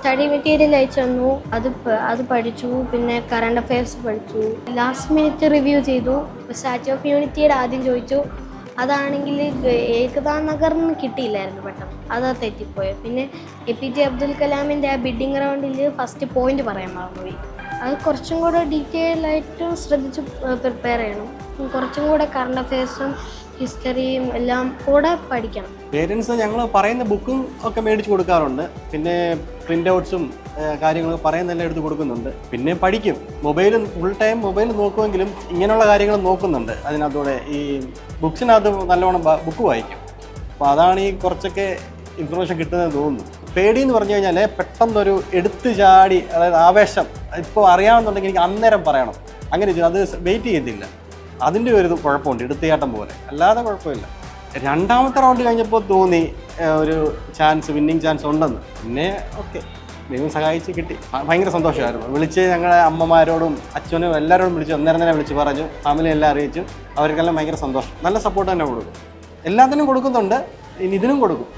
Study material അയച്ചു തന്നു. അത് അത് പഠിച്ചു. പിന്നെ കറണ്ട് അഫയേഴ്സ് പഠിച്ചു. ലാസ്റ്റ് മിനിറ്റ് റിവ്യൂ ചെയ്തു. സ്റ്റാച്യൂ ഓഫ് യൂണിറ്റിയുടെ ആദ്യം ചോദിച്ചു. അതാണെങ്കിൽ ഏകതാ നഗറിന് കിട്ടിയില്ലായിരുന്നു പെട്ടെന്ന് അതാ തെറ്റിപ്പോയത് പിന്നെ എ പി ജെ അബ്ദുൽ കലാമിന്റെ ആ ബിഡിങ് റൗണ്ടിൽ ഫസ്റ്റ് പോയിന്റ് പറയാൻ മറന്നുപോയി. അത് കുറച്ചും കൂടെ ഡീറ്റെയിൽ ആയിട്ട് ശ്രദ്ധിച്ച് പ്രിപ്പയർ ചെയ്യണം. കുറച്ചും കൂടെ കറണ്ട് അഫയേഴ്സും ഹിസ്റ്ററിയും എല്ലാം കൂടെ പഠിക്കണം. പേരൻസ് ഞങ്ങൾ പറയുന്ന ബുക്കും ഒക്കെ മേടിച്ചു കൊടുക്കാറുണ്ട്. പിന്നെ പ്രിന്റ് ഔട്ട്സും കാര്യങ്ങളൊക്കെ പറയുന്നതെല്ലാം എടുത്ത് കൊടുക്കുന്നുണ്ട്. പിന്നെ പഠിക്കും. മൊബൈൽ ഫുൾ ടൈം മൊബൈൽ നോക്കുമെങ്കിലും ഇങ്ങനെയുള്ള കാര്യങ്ങൾ നോക്കുന്നുണ്ട്. അതിനകത്തൂടെ ഈ ബുക്സിനകത്ത് നല്ലോണം ബുക്ക് വായിക്കും. അപ്പോൾ അതാണ് ഈ കുറച്ചൊക്കെ ഇൻഫർമേഷൻ കിട്ടുന്നത് തോന്നുന്നു. പേടി എന്ന് പറഞ്ഞു കഴിഞ്ഞാൽ പെട്ടെന്നൊരു എടുത്തു ചാടി അതായത് ആവേശം ഇപ്പോൾ അറിയാമെന്നുണ്ടെങ്കിൽ എനിക്ക് അന്നേരം പറയണം. അങ്ങനെ. അത് വെയിറ്റ് ചെയ്തില്ല അതിന്റെ ഒരു കുഴപ്പമുണ്ട് എടുത്തുചാട്ടം പോലെ. അല്ലാതെ കുഴപ്പമില്ല. രണ്ടാമത്തെ റൗണ്ട് കഴിഞ്ഞപ്പോൾ തോന്നി ഒരു ചാൻസ് വിന്നിങ് ചാൻസ് ഉണ്ടെന്ന്. പിന്നെ ഓക്കെ ദൈവം സഹായിച്ച് കിട്ടി. ഭയങ്കര സന്തോഷമായിരുന്നു. വിളിച്ച് ഞങ്ങളെ അമ്മമാരോടും അച്ഛനും എല്ലാവരോടും വിളിച്ചു അന്നേരം തന്നെ വിളിച്ച് പറഞ്ഞു. ഫാമിലി എല്ലാം അറിയിച്ചു. അവർക്കെല്ലാം ഭയങ്കര സന്തോഷം. നല്ല സപ്പോർട്ട് തന്നെ കൊടുക്കും. എല്ലാത്തിനും കൊടുക്കുന്നുണ്ട്. ഇനി ഇതിനും കൊടുക്കും.